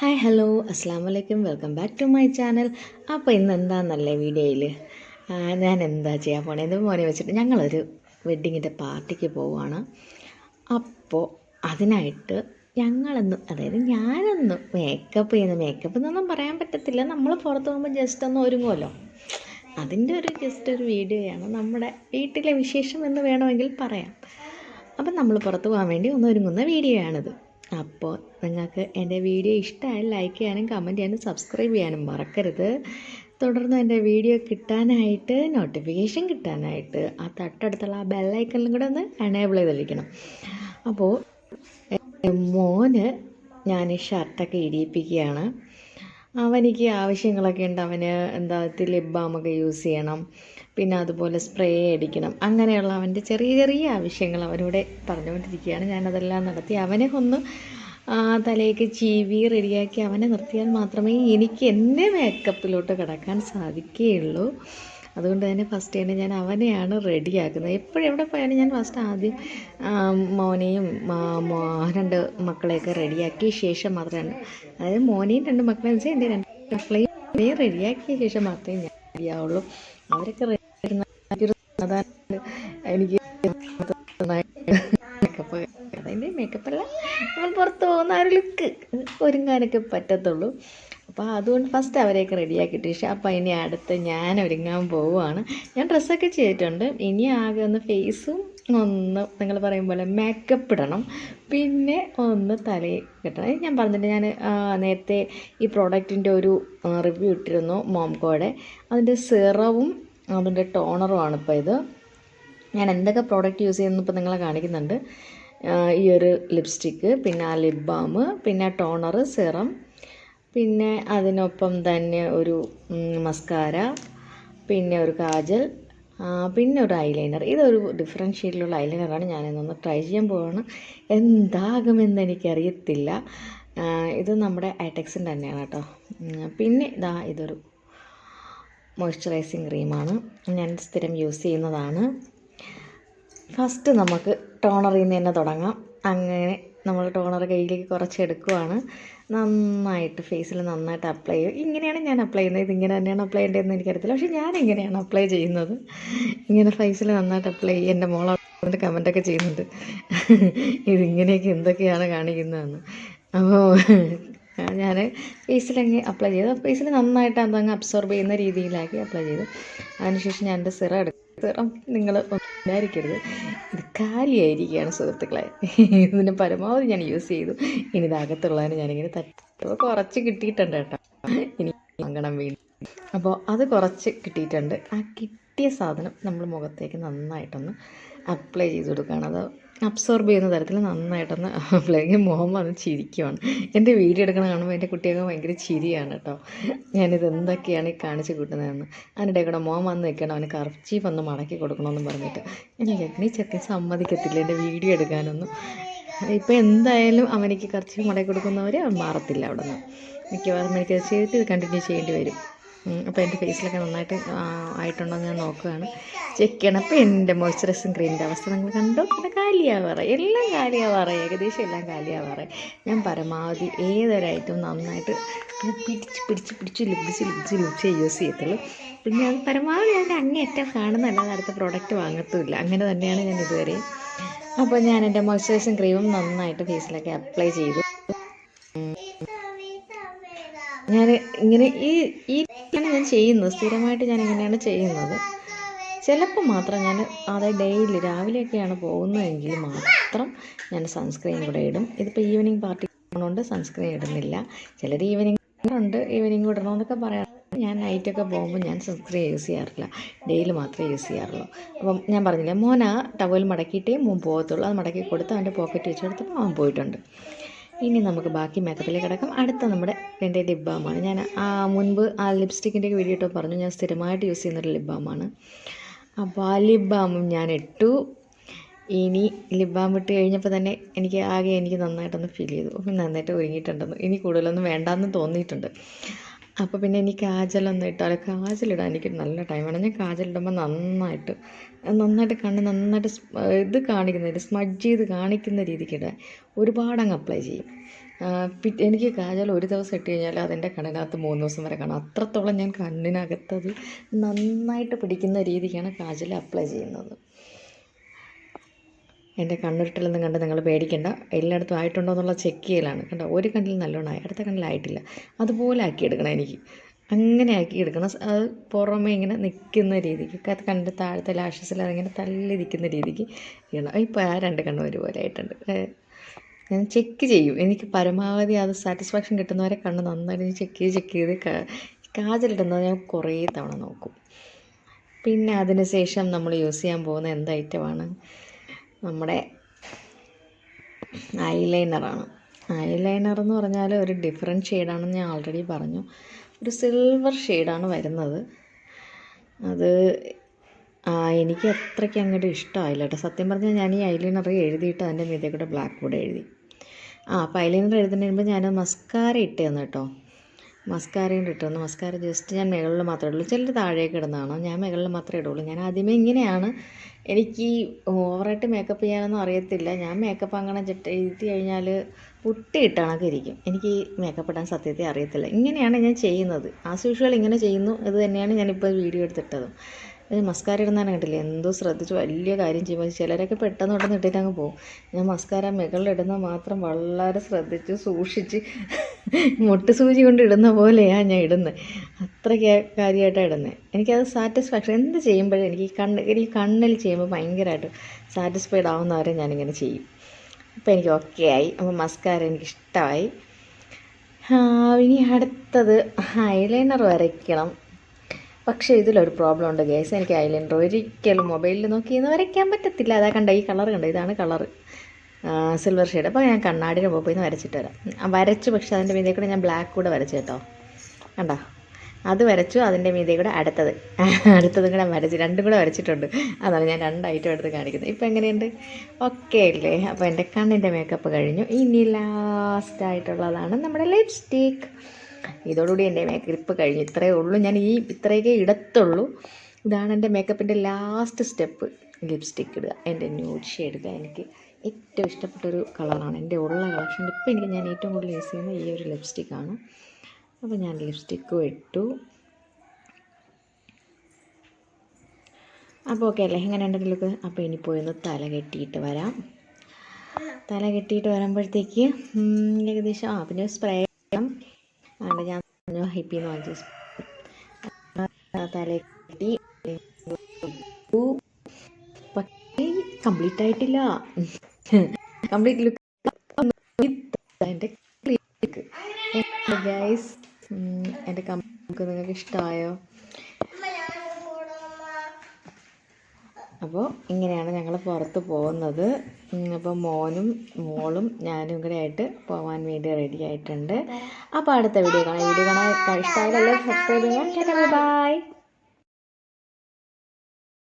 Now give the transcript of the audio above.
Hi hello അസ്സാം വലൈക്കും welcome back to my channel അപ്പോൾ ഇന്ന് എന്താണെന്നല്ലേ വീഡിയോയിൽ ഞാൻ എന്താ ചെയ്യാൻ പോണേ? എന്ത് മോനെ വെച്ചിട്ട് ഞങ്ങളൊരു വെഡ്ഡിങ്ങിന്റെ പാർട്ടിക്ക് പോവുകയാണ് അപ്പോൾ അതിനായിട്ട് ഞങ്ങളെന്ന് അതായത് ഞാനൊന്ന് മേക്കപ്പ് ചെയ്യുന്ന. മേക്കപ്പ് എന്നൊന്നും പറയാൻ പറ്റത്തില്ല. നമ്മൾ പുറത്ത് പോകുമ്പോൾ ജസ്റ്റ് ഒന്ന് ഒരുങ്ങുമല്ലോ അതിന്റെ ഒരു ജസ്റ്റ് ഒരു വീഡിയോയാണ് നമ്മുടെ വീട്ടിലെ വിശേഷം എന്ന് വേണമെങ്കിൽ പറയാം. അപ്പം നമ്മൾ പുറത്ത് പോകാൻ വേണ്ടി ഒന്ന് ഒരുങ്ങുന്ന വീഡിയോ ആണിത് അപ്പോൾ നിങ്ങൾക്ക് എന്റെ വീഡിയോ ഇഷ്ടമായി ലൈക്ക് ചെയ്യാനും കമന്റ് ചെയ്യാനും സബ്സ്ക്രൈബ് ചെയ്യാനും മറക്കരുത്. തുടർന്ന് എന്റെ വീഡിയോ കിട്ടാനായിട്ട് നോട്ടിഫിക്കേഷൻ കിട്ടാനായിട്ട് ആ തട്ടടുത്തുള്ള ആ ബെല്ലൈക്കണിലും കൂടെ ഒന്ന് എനേബിൾ ചെയ്ത് വയ്ക്കണം അപ്പോൾ മോന് ഞാൻ ഷർട്ടൊക്കെ ഇടിയിപ്പിക്കുകയാണ്. അവനിക്ക് ആവശ്യങ്ങളൊക്കെ ഉണ്ട്. അവന് എന്താ ബാമൊക്കെ യൂസ് ചെയ്യണം. പിന്നെ അതുപോലെ സ്പ്രേ അടിക്കണം. അങ്ങനെയുള്ള അവന്റെ ചെറിയ ചെറിയ ആവശ്യങ്ങൾ അവനോട് പറഞ്ഞുകൊണ്ടിരിക്കുകയാണ്. ഞാനതെല്ലാം നടത്തി അവനെ ഒന്ന് തലയൊക്കെ ചീവി റെഡിയാക്കി അവനെ നിർത്തിയാൽ മാത്രമേ എനിക്ക് എന്റെ മേക്കപ്പിലോട്ട് കിടക്കാൻ സാധിക്കുകയുള്ളൂ. അതുകൊണ്ട് തന്നെ ഫസ്റ്റ് തന്നെ ഞാൻ അവനെയാണ് റെഡിയാക്കുന്നത്. എപ്പോഴും എവിടെ പോയാലും ഞാൻ ഫസ്റ്റ് ആദ്യം മോനെയും രണ്ട് മക്കളെയൊക്കെ റെഡിയാക്കിയ ശേഷം മാത്രമാണ് അതായത് മോനെയും രണ്ട് മക്കളെന്ന് വെച്ചാൽ എന്റെ രണ്ട് മക്കളെയും റെഡിയാക്കിയ ശേഷം മാത്രമേ ഞാൻ റെഡിയാവുള്ളൂ. അവരൊക്കെ മേക്കപ്പ് അതിന്റെ മേക്കപ്പല്ല നമ്മൾ പുറത്ത് പോകുന്ന ആ ഒരു ലുക്ക് ഒരുങ്ങാനൊക്കെ പറ്റത്തുള്ളൂ അപ്പോൾ അതുകൊണ്ട് ഫസ്റ്റ് അവരെയൊക്കെ റെഡിയാക്കിയിട്ട് പക്ഷേ അപ്പോൾ ഇനി അടുത്ത് ഞാൻ ഒരുങ്ങാൻ പോവുകയാണ് ഞാൻ ഡ്രസ്സൊക്കെ ചെയ്തിട്ടുണ്ട്. ഇനി ആകെ ഒന്ന് ഫേസും ഒന്ന് നിങ്ങൾ പറയും പോലെ മേക്കപ്പ് ഇടണം. പിന്നെ ഒന്ന് തലയിൽ കെട്ടണം. ഞാൻ പറഞ്ഞിട്ട് ഞാൻ നേരത്തെ ഈ പ്രോഡക്റ്റിന്റെ ഒരു റിവ്യൂ ഇട്ടിരുന്നു മോംകോയുടെ അതിന്റെ സിറവും അതിന്റെ ടോണറുമാണ് ഇപ്പോൾ ഇത്. ഞാൻ എന്തൊക്കെ പ്രോഡക്റ്റ് യൂസ് ചെയ്യുന്നു ഇപ്പോൾ നിങ്ങളെ കാണിക്കുന്നുണ്ട്. ഈ ഒരു ലിപ്സ്റ്റിക്ക് പിന്നെ ആ ലിപ് ബാം പിന്നെ ടോണർ സിറം പിന്നെ അതിനൊപ്പം തന്നെ ഒരു മസ്കാര പിന്നെ ഒരു കാജൽ പിന്നെ ഒരു ഐലൈനർ ഇതൊരു ഡിഫറെന്റ് ഷെയ്ഡിലുള്ള ഐലൈനറാണ് ഞാനിന്നൊന്ന് ട്രൈ ചെയ്യാൻ പോവാണ്. എന്താകുമെന്ന് എനിക്കറിയത്തില്ല. ഇത് നമ്മുടെ ഐടെക്സിന്റെ തന്നെയാണ് കേട്ടോ. പിന്നെ ഇതാ ഇതൊരു മോയ്സ്ചറൈസിങ് ക്രീമാണ് ഞാൻ സ്ഥിരം യൂസ് ചെയ്യുന്നതാണ്. ഫസ്റ്റ് നമുക്ക് ടോണറിൽ നിന്ന് തന്നെ തുടങ്ങാം. അങ്ങനെ നമ്മൾ ടോണർ കയ്യിലേക്ക് കുറച്ച് എടുക്കുവാണ്. നന്നായിട്ട് ഫേസിൽ നന്നായിട്ട് അപ്ലൈ ചെയ്യും. ഇങ്ങനെയാണ് ഞാൻ അപ്ലൈ ചെയ്യുന്നത്. ഇതിങ്ങനെ തന്നെയാണ് അപ്ലൈ ചെയ്യേണ്ടതെന്ന് എനിക്കറിയത്തില്ല. പക്ഷേ ഞാൻ ഇങ്ങനെയാണ് അപ്ലൈ ചെയ്യുന്നത്. ഇങ്ങനെ ഫേസിൽ നന്നായിട്ട് അപ്ലൈ ചെയ്യും. എന്റെ മോളെ എന്നിട്ട് കമന്റൊക്കെ ചെയ്യുന്നുണ്ട്. ഇതിങ്ങനെയൊക്കെ എന്തൊക്കെയാണ് കാണിക്കുന്നതെന്ന്. അപ്പോൾ ഞാൻ ഫേസിലങ്ങ് അപ്ലൈ ചെയ്തു. ഫേസിൽ നന്നായിട്ട് അതങ്ങ് അബ്സോർബ് ചെയ്യുന്ന രീതിയിലാക്കി അപ്ലൈ ചെയ്തു. അതിനുശേഷം ഞാൻ എന്റെ സിറം എടുക്കും സിറം നിങ്ങൾ വിചാരിക്കരുത്. ഇത് കാലിയായിരിക്കുകയാണ് സുഹൃത്തുക്കളെ. ഇതിന് പരമാവധി ഞാൻ യൂസ് ചെയ്തു. ഇനി ഇതകത്തുള്ളതിന് ഞാനിങ്ങനെ തട്ടുമ്പോൾ കുറച്ച് കിട്ടിയിട്ടുണ്ട് കേട്ടോ. ഇനി വാങ്ങണം വീണ്ടും. അപ്പോൾ അത് കുറച്ച് കിട്ടിയിട്ടുണ്ട്. ആ കിട്ടിയ സാധനം നമ്മൾ മുഖത്തേക്ക് നന്നായിട്ടൊന്ന് അപ്ലൈ ചെയ്ത് കൊടുക്കുകയാണ്. അത് അബ്സോർബ് ചെയ്യുന്ന തരത്തിൽ നന്നായിട്ടൊന്ന് അപ്ലൈ ചെയ്യും മുഖം വന്ന് ചിരിക്കുവാണ്. എന്റെ വീഡിയോ എടുക്കണ കാണുമ്പോൾ എന്റെ കുട്ടിയൊക്കെ ഭയങ്കര ചിരിയാണ് കേട്ടോ. ഞാനിത് എന്തൊക്കെയാണ് ഈ കാണിച്ച് കൂട്ടുന്നതെന്ന്. അതിന്റെ കൂടെ മോൻ വന്ന് നിൽക്കണം. അവന് കർച്ചീഫ് ഒന്ന് മടക്കി കൊടുക്കണമെന്ന് പറഞ്ഞിട്ട്. കേൾക്കണം ഈ ചെക്കൻ സമ്മതിക്കത്തില്ല. എന്റെ വീഡിയോ എടുക്കാനൊന്നും. ഇപ്പം എന്തായാലും അവനിക്ക് കർച്ചീഫ് മടക്കി കൊടുക്കുന്നവർ മാറത്തില്ല അവിടെ നിന്ന് മിക്കവാറും എനിക്ക് ചെയ്തിട്ട് ഇത് കണ്ടിന്യൂ ചെയ്യേണ്ടി വരും. അപ്പോൾ എന്റെ ഫേസിലൊക്കെ നന്നായിട്ട് ആയിട്ടുണ്ടോ എന്ന് ഞാൻ നോക്കുകയാണ് ചെക്ക് ചെയ്യണം അപ്പോൾ എന്റെ മോയ്സ്ചറൈസിങ് ക്രീമിന്റെ അവസ്ഥ നിങ്ങൾ കണ്ടോ? പിന്നെ കാലിയാവാറ് എല്ലാം കാലിയാവാറ് ഏകദേശം എല്ലാം കാലിയാവാറ് ഞാൻ പരമാവധി ഏതൊരു ഐറ്റം നന്നായിട്ട് പിടിച്ച് പിടിച്ച് പിടിച്ച് ലുബ്സ് ലുബ്സ് ലുബ്സ് യൂസ് ചെയ്യത്തുള്ളൂ. പിന്നെ അത് പരമാവധി അതിന്റെ അങ്ങേറ്റം കാണുന്നല്ലാതെ അടുത്ത പ്രോഡക്റ്റ് വാങ്ങത്തുമില്ല. അങ്ങനെ തന്നെയാണ് ഞാൻ ഇതുവരെ അപ്പോൾ ഞാൻ എന്റെ മോയ്സ്ചറൈസിങ് ക്രീമും നന്നായിട്ട് ഫേസിലൊക്കെ അപ്ലൈ ചെയ്തു. ഞാൻ ഇങ്ങനെ ഈ ഈ ഞാൻ ചെയ്യുന്നത് സ്ഥിരമായിട്ട് ഞാൻ ഇങ്ങനെയാണ് ചെയ്യുന്നത്. ചിലപ്പോൾ മാത്രം ഞാൻ അതായത് ഡെയിലി രാവിലെയൊക്കെയാണ് പോകുന്നതെങ്കിൽ മാത്രം ഞാൻ സൺസ്ക്രീൻ കൂടെ ഇടും. ഇതിപ്പോൾ ഈവനിങ് പാർട്ടി ആയതുകൊണ്ട് സൺസ്ക്രീൻ ഇടുന്നില്ല. ചിലർ ഈവനിങ് ഉണ്ട് ഈവനിങ് ഇടണമെന്നൊക്കെ പറയാം. ഞാൻ നൈറ്റൊക്കെ പോകുമ്പോൾ ഞാൻ സൺസ്ക്രീൻ യൂസ് ചെയ്യാറില്ല. ഡെയിലി മാത്രമേ യൂസ് ചെയ്യാറുള്ളൂ. അപ്പം ഞാൻ പറഞ്ഞില്ലേ ആ ടവൽ മടക്കിയിട്ടേ മോൻ പോകത്തുള്ളൂ. അത് മടക്കി കൊടുത്ത് അവന്റെ പോക്കറ്റ് വെച്ച് കൊടുത്തപ്പോൾ അവൻ പോയിട്ടുണ്ട്. ഇനി നമുക്ക് ബാക്കി മേക്കപ്പിലേക്ക് കിടക്കാം. അടുത്ത നമ്മുടെ എന്റെ ലിപ് ബാമാണ് ഞാൻ മുൻപ് ആ ലിപ്സ്റ്റിക്കിന്റെ വീഡിയോ ഇട്ടോ പറഞ്ഞു. ഞാൻ സ്ഥിരമായിട്ട് യൂസ് ചെയ്യുന്നൊരു ലിപ് ബാമാണ് അപ്പോൾ ആ ലിപ് ബാമും ഞാൻ ഇട്ടു. ഇനി ലിപ് ബാം ഇട്ട് കഴിഞ്ഞപ്പോൾ തന്നെ എനിക്ക് ആകെ എനിക്ക് നന്നായിട്ടൊന്ന് ഫീൽ ചെയ്തു. നന്നായിട്ട് ഒരുങ്ങിയിട്ടുണ്ടെന്ന്. ഇനി കൂടുതലൊന്നും വേണ്ടാന്ന് തോന്നിയിട്ടുണ്ട്. അപ്പോൾ പിന്നെ എനിക്ക് കാജലൊന്നും ഇട്ടാൽ കാജലിടാൻ എനിക്ക് നല്ല ടൈമാണ് ഞാൻ കാജലിടുമ്പോൾ നന്നായിട്ട് നന്നായിട്ട് കണ്ണ് നന്നായിട്ട് ഇത് കാണിക്കുന്ന സ്മഡ്ജ് ചെയ്ത് കാണിക്കുന്ന രീതിക്ക് ഇടാൻ ഒരുപാട് അങ്ങ് അപ്ലൈ ചെയ്യും പിന്നെ എനിക്ക് കാജൽ ഒരു ദിവസം ഇട്ട് കഴിഞ്ഞാൽ അതെന്റെ കണ്ണിനകത്ത് മൂന്ന് ദിവസം വരെ കാണാം. അത്രത്തോളം ഞാൻ കണ്ണിനകത്തത് നന്നായിട്ട് പിടിക്കുന്ന രീതിക്കാണ് കാജൽ അപ്ലൈ ചെയ്യുന്നത്. എന്റെ കണ്ണുരുട്ടലൊന്നും കണ്ട് നിങ്ങൾ പേടിക്കണ്ട. എല്ലായിടത്തും ആയിട്ടുണ്ടോ എന്നുള്ള ചെക്ക് ചെയ്യലാണ്. കണ്ടോ? ഒരു കണ്ണിൽ നല്ലോണമായി അടുത്ത കണ്ണിലായിട്ടില്ല അതുപോലെ ആക്കി എടുക്കണം എനിക്ക്. അങ്ങനെ ആക്കി എടുക്കണം. അത് പുറമേ ഇങ്ങനെ നിൽക്കുന്ന രീതിക്ക് കണ്ട് താഴത്തെ ലാഷസിൽ അതിങ്ങനെ തള്ളി നിൽക്കുന്ന രീതിക്ക് ചെയ്യണം ഇപ്പോൾ ആ രണ്ട് കണ്ണും ഒരുപോലെ ആയിട്ടുണ്ട്. ഞാൻ ചെക്ക് ചെയ്യും. എനിക്ക് പരമാവധി അത് സാറ്റിസ്ഫാക്ഷൻ കിട്ടുന്നവരെ കണ്ണ് നന്നായിട്ട് ചെക്ക് ചെയ്ത് ചെക്ക് ചെയ്ത് കാജലിടുന്നത് ഞാൻ കുറേ തവണ നോക്കും. പിന്നെ അതിന് ശേഷം നമ്മൾ യൂസ് ചെയ്യാൻ പോകുന്ന എന്ത് ഐറ്റമാണ് നമ്മുടെ ഐലൈനറാണ് ഐലൈനർ എന്ന് പറഞ്ഞാൽ ഒരു ഡിഫറെന്റ് ഷെയ്ഡാണെന്ന് ഞാൻ ഓൾറെഡി പറഞ്ഞു. ഒരു സിൽവർ ഷെയ്ഡാണ് വരുന്നത്. അത് എനിക്ക് അത്രയ്ക്ക് അങ്ങോട്ട് ഇഷ്ടമായില്ല കേട്ടോ. സത്യം പറഞ്ഞാൽ ഞാൻ ഈ ഐലൈനർ എഴുതിയിട്ട് അതിന്റെ മീതെ കൂടെ ബ്ലാക്ക് ബോർഡ് എഴുതി. ആ അപ്പോൾ ഐലൈനർ എഴുതുന്നതിന് മുമ്പ് ഞാൻ മസ്കാര ഇട്ട് തന്നു കേട്ടോ. മസ്കാരയും ഇട്ട് തന്നു മസ്കാര ജസ്റ്റ് ഞാൻ മുകളിൽ മാത്രമേ ഇടുള്ളൂ ചിലർ താഴേക്ക് ഇടുന്നതാണ് ഞാൻ മുകളിൽ മാത്രമേ ഇടുള്ളൂ. ഞാൻ ആദ്യമേ ഇങ്ങനെയാണ്. എനിക്ക് ഓവറായിട്ട് മേക്കപ്പ് ചെയ്യാനൊന്നും അറിയത്തില്ല. ഞാൻ മേക്കപ്പ് അങ്ങനെ ചിട്ട് എഴുതി കഴിഞ്ഞാൽ പുട്ടിയിട്ടാണൊക്കെ ഇരിക്കും. എനിക്ക് മേക്കപ്പ് ഇടാൻ സത്യത്തെ അറിയത്തില്ല. ഇങ്ങനെയാണ് ഞാൻ ചെയ്യുന്നത്. ആസ് യൂഷ്വൽ ഇങ്ങനെ ചെയ്യുന്നു. ഇത് തന്നെയാണ് ഞാനിപ്പോൾ വീഡിയോ എടുത്തിട്ടതും. ഇത് മസ്കാര ഇടുന്നതാണ് കണ്ടില്ലേ? എന്തോ ശ്രദ്ധിച്ച് വലിയ കാര്യം ചെയ്യുമ്പോൾ ചിലരൊക്കെ പെട്ടെന്ന് പെട്ടെന്ന് ഇട്ടിട്ട് അങ്ങ് പോകും. ഞാൻ മസ്കാര മുകളിലിടുന്ന മാത്രം വളരെ ശ്രദ്ധിച്ച് സൂക്ഷിച്ച് മുട്ട് സൂചി കൊണ്ട് ഇടുന്ന പോലെയാണ് ഞാൻ ഇടുന്നത് അത്ര കാര്യമായിട്ടാണ് ഇടുന്നത് എനിക്കത് സാറ്റിസ്ഫാക്ഷൻ എന്ത് ചെയ്യുമ്പോഴും എനിക്ക് കണ്ണ് ഈ കണ്ണിൽ ചെയ്യുമ്പോൾ ഭയങ്കരമായിട്ട് സാറ്റിസ്ഫൈഡ് ആവുന്നവരെ ഞാനിങ്ങനെ ചെയ്യും. അപ്പോൾ എനിക്ക് ഓക്കെ ആയി. അപ്പോൾ മസ്കാര എനിക്കിഷ്ടമായി. ഇനി അടുത്തത് ഹൈലൈനർ വരയ്ക്കണം. പക്ഷേ ഇതിലൊരു പ്രോബ്ലം ഉണ്ട് ഗേസ് എനിക്ക് ഐലൈനർ ഒരിക്കലും മൊബൈലിൽ നോക്കി ഇന്ന് വരയ്ക്കാൻ പറ്റത്തില്ല. അതാ കണ്ട ഈ കളർ കണ്ട? ഇതാണ് കളർ സിൽവർ ഷെയ്ഡ് അപ്പോൾ ഞാൻ കണ്ണാടിയുടെ പോയി ഒന്ന് വരച്ചിട്ട് വരാം. വരച്ച് പക്ഷേ അതിന്റെ മീതേ കൂടെ ഞാൻ ബ്ലാക്ക് കൂടെ വരച്ചു കേട്ടോ. കണ്ടോ? അത് വരച്ചു അതിന്റെ മീതേ കൂടെ അടുത്തത്. അടുത്തതും കൂടെ വരച്ച്. രണ്ടും കൂടെ വരച്ചിട്ടുണ്ട്. അതാണ് ഞാൻ രണ്ട് ഐറ്റം എടുത്ത് കാണിക്കുന്നത്. ഇപ്പം എങ്ങനെയുണ്ട്? ഓക്കെ അല്ലേ? അപ്പോൾ എന്റെ കണ്ണിന്റെ മേക്കപ്പ് കഴിഞ്ഞു. ഇനി ലാസ്റ്റ് ആയിട്ടുള്ളതാണ് നമ്മുടെ ലിപ്സ്റ്റിക്ക് ഇതോടുകൂടി എന്റെ മേക്കപ്പ് കഴിഞ്ഞു. ഇത്രയേ ഉള്ളൂ. ഞാൻ ഈ ഇത്രയൊക്കെ ഇടത്തുള്ളൂ. ഇതാണ് എന്റെ മേക്കപ്പിന്റെ ലാസ്റ്റ് സ്റ്റെപ്പ് ലിപ്സ്റ്റിക്ക് ഇടുക. എന്റെ ന്യൂഡ് ഷെയ്ഡ് ഇടുക. എനിക്ക് ഏറ്റവും ഇഷ്ടപ്പെട്ടൊരു കളറാണ് എന്റെ ഉള്ള കളക്ഷൻ ഇപ്പോൾ എനിക്ക് ഞാൻ ഏറ്റവും കൂടുതൽ യൂസ് ചെയ്യുന്നത് ഈ ഒരു ലിപ്സ്റ്റിക്കാണ് അപ്പോൾ ഞാൻ ലിപ്സ്റ്റിക്കും ഇട്ടു. അപ്പോൾ ഓക്കെ അല്ലേ? എങ്ങനെ ഉണ്ടെങ്കിലൊക്കെ ലുക്ക് അപ്പോൾ ഇനി പോയി ഒന്ന് തല കെട്ടിയിട്ട് വരാം. തല കെട്ടിയിട്ട് വരുമ്പോഴത്തേക്ക് ഏകദേശം ആ പിന്നെ സ്പ്രേ ആണ് ഞാൻ ഹിപ്പിന്ന് വാങ്ങിച്ചു തല പക്ഷേ കംപ്ലീറ്റ് ആയിട്ടില്ല. Complete look. എന്റെ ഗൈസ് എന്റെ കമ്പ് നിങ്ങൾക്ക് ഇഷ്ടമായോ അപ്പോൾ ഇങ്ങനെയാണ് ഞങ്ങൾ പുറത്ത് പോകുന്നത്. അപ്പോൾ മോനും മോളും ഞാനും കൂടെ ആയിട്ട് പോകാൻ വേണ്ടി റെഡി ആയിട്ടുണ്ട്. അപ്പോൾ അടുത്ത വീഡിയോ കാണാം. വീഡിയോ കാണാൻ ഇഷ്ടമായാലും സബ്സ്ക്രൈബ് ചെയ്യാം ബൈ